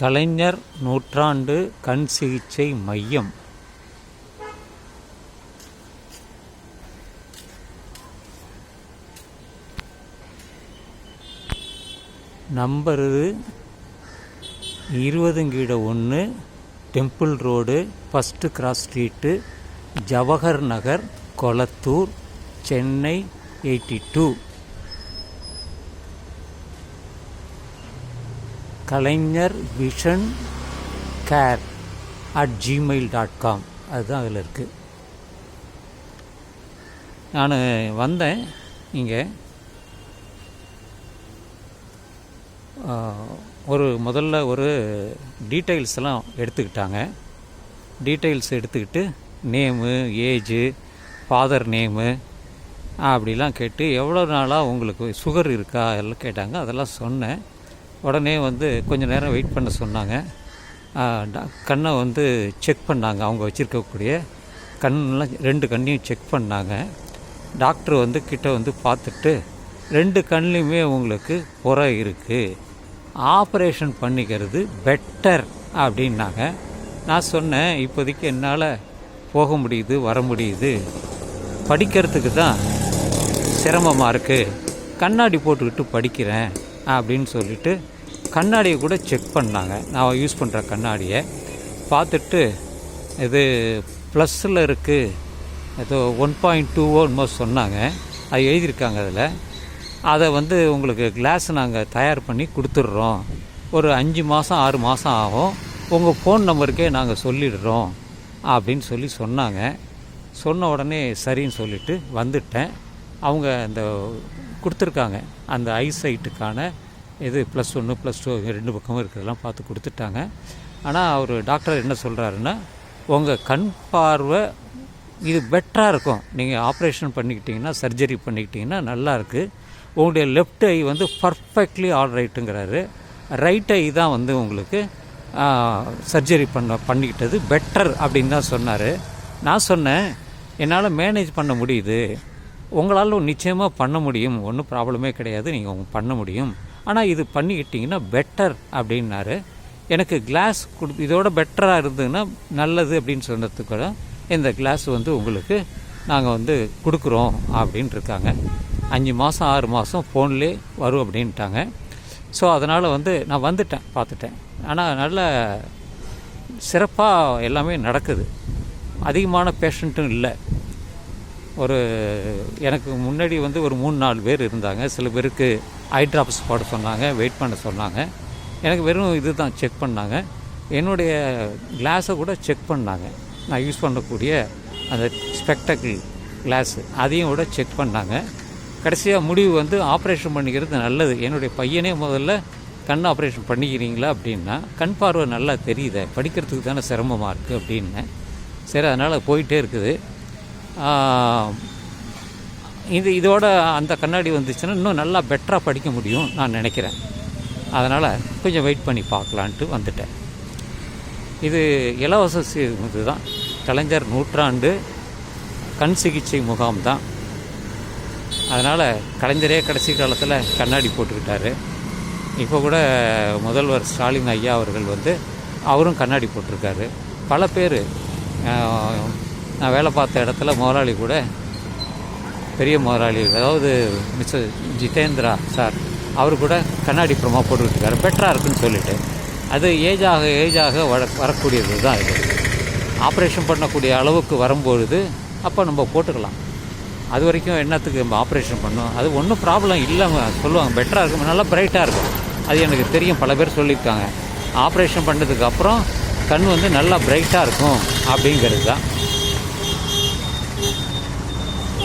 கலைஞர் நூற்றாண்டு கண் சிகிச்சை மையம். நம்பரு இருபதுங்கீட ஒன்று temple road first cross street Jawahar Nagar Kolathur Chennai eighty two. Kalaignar vision care at Gmail dot com அதுதான் அதில் இருக்குது நான் வந்தேன். இங்கே ஒரு முதல்ல ஒரு டீட்டெயில்ஸ் எல்லாம் எடுத்துக்கிட்டாங்க. டீட்டெயில்ஸ் எடுத்துக்கிட்டு நேமு ஏஜு ஃபாதர் நேமு அப்படிலாம் கேட்டு எவ்வளோ நாளாக உங்களுக்கு சுகர் இருக்கா எல்லாம் கேட்டாங்க. அதெல்லாம் சொன்னேன். உடனே வந்து கொஞ்சம் நேரம் வெயிட் பண்ண சொன்னாங்க. கண்ணை வந்து செக் பண்ணாங்க அவங்க வச்சுருக்கக்கூடிய கண்ணெலாம் ரெண்டு கண்ணையும் செக் பண்ணாங்க. டாக்டர் வந்து கிட்ட வந்து பார்த்துட்டு ரெண்டு கண்லேயுமே உங்களுக்கு புறை இருக்குது ஆப்ரேஷன் பண்ணிக்கிறது பெட்டர் அப்படின்னாங்க. நான் சொன்னேன் இப்போதைக்கு என்னால் போக முடியுது வர முடியுது. படிக்கிறதுக்கு தான் சிரமமாக இருக்குது கண்ணாடி போட்டுக்கிட்டு படிக்கிறேன். அப்படின்னு சொல்லிட்டு கண்ணாடியை கூட செக் பண்ணாங்க. நான் யூஸ் பண்ணுற கண்ணாடியை. பார்த்துட்டு இது ப்ளஸ்ஸில் இருக்குது ஏதோ ஒன் பாயிண்ட் டூவோ என்னமோ சொன்னாங்க. அது எழுதியிருக்காங்க அதில். அதை வந்து உங்களுக்கு கிளாஸ் நாங்கள் தயார் பண்ணி கொடுத்துட்றோம். ஒரு அஞ்சு மாதம் ஆறு மாதம் ஆகும். உங்கள் ஃபோன் நம்பருக்கே நாங்கள் சொல்லிடுறோம் அப்படின்னு சொல்லி சொன்னாங்க. சொன்ன உடனே சரின்னு சொல்லிவிட்டு வந்துட்டேன். அவங்க அந்த கொடுத்துருக்காங்க. அந்த ஐசைட்டுக்கான இது ப்ளஸ் ஒன்று ப்ளஸ் டூ ரெண்டு பக்கமும் இருக்கிறதெல்லாம் பார்த்து கொடுத்துட்டாங்க. ஆனால் அவர் டாக்டர் என்ன சொல்கிறாருன்னா உங்கள் கண் பார்வை இது பெட்டராக இருக்கும். நீங்கள் ஆப்ரேஷன் பண்ணிக்கிட்டிங்கன்னா சர்ஜரி பண்ணிக்கிட்டிங்கன்னா நல்லாயிருக்கு உங்களுடைய லெஃப்ட் ஐ வந்து பர்ஃபெக்ட்லி ஆல் ரைட்டுங்கிறாரு ரைட் ஐ தான் வந்து உங்களுக்கு சர்ஜரி பண்ண பண்ணிக்கிட்டது பெட்டர் அப்படின்னு தான் சொன்னார். நான் சொன்னேன் என்னால் மேனேஜ் பண்ண முடியுது. உங்களால் நிச்சயமாக பண்ண முடியும். ஒன்றும் ப்ராப்ளமே கிடையாது. நீங்கள் பண்ண முடியும். ஆனால் இது பண்ணிக்கிட்டிங்கன்னா பெட்டர் அப்படின்னாரு. எனக்கு கிளாஸ் கொடு இதோட பெட்டராக இருந்ததுன்னா நல்லது அப்படின்னு சொன்னதுக்கு இந்த கிளாஸ் வந்து உங்களுக்கு நாங்கள் வந்து கொடுக்குறோம் அப்படின்ட்டு இருக்காங்க. அஞ்சு மாதம் ஆறு மாதம் ஃபோன்லேயே வரும் அப்படின்ட்டாங்க. ஸோ அதனால் வந்து நான் வந்துட்டேன் பார்த்துட்டேன். ஆனால் நல்ல சிறப்பாக எல்லாமே நடக்குது. அதிகமான பேஷண்ட்டும் இல்லை. ஒரு எனக்கு முன்னாடி வந்து ஒரு மூணு நாலு பேர் இருந்தாங்க. சில பேருக்கு ஐ ட்ராப்ஸ் போட சொன்னாங்க வெயிட் பண்ண சொன்னாங்க. எனக்கு வெறும் இது தான் செக் பண்ணாங்க. என்னுடைய கிளாஸை கூட செக் பண்ணாங்க. நான் யூஸ் பண்ணக்கூடிய அந்த ஸ்பெக்டக்கிள் கிளாஸு அதையும் கூட செக் பண்ணாங்க. கடைசியாக முடிவு வந்து ஆப்ரேஷன் பண்ணிக்கிறது நல்லது. என்னுடைய பையனே முதல்ல கண் ஆப்ரேஷன் பண்ணிக்கிறீங்களா அப்படின்னா கண் பார்வை நல்லா தெரியுதே. படிக்கிறதுக்கு தானே சிரமமாக இருக்குது அப்படின்னு. சரி அதனால் போயிட்டே இருக்குது. இது இதோட அந்த கண்ணாடி வந்துச்சுன்னா இன்னும் நல்லா பெட்டராக படிக்க முடியும் நான் நினைக்கிறேன். அதனால் கொஞ்சம் வெயிட் பண்ணி பார்க்கலான்ட்டு வந்துட்டேன். இது இலவச இது இதுதான். கலைஞர் நூற்றாண்டு கண் சிகிச்சை முகாம் தான். அதனால் கலைஞரே கடைசி காலத்தில் கண்ணாடி போட்டுக்கிட்டாரு. இப்போ கூட முதல்வர் ஸ்டாலின் ஐயா அவர்கள் வந்து அவரும் கண்ணாடி போட்டிருக்காரு. பல பேர் நான் வேலை பார்த்த இடத்துல முதலாளி கூட பெரிய முதலாளி அதாவது மிஸ்டர் ஜிதேந்திரா சார் அவர் கூட கண்ணாடி புறமா போட்டுக்கிட்டு பெட்டராக இருக்குன்னு சொல்லிட்டு. அது ஏஜாக ஏஜாக வர வரக்கூடியது தான் இது. ஆப்ரேஷன் பண்ணக்கூடிய அளவுக்கு வரும்பொழுது அப்போ நம்ம போட்டுக்கலாம். அது வரைக்கும் என்னத்துக்கு நம்ம ஆப்ரேஷன் பண்ணோம் அது ஒன்றும் ப்ராப்ளம் இல்லைங்க சொல்லுவாங்க. பெட்டராக இருக்கும் நல்லா பிரைட்டாக இருக்கும். அது எனக்கு தெரியும் பல பேர் சொல்லியிருக்காங்க. ஆப்ரேஷன் பண்ணதுக்கு அப்புறம் கண் வந்து நல்லா பிரைட்டாக இருக்கும் அப்படிங்கிறது தான்.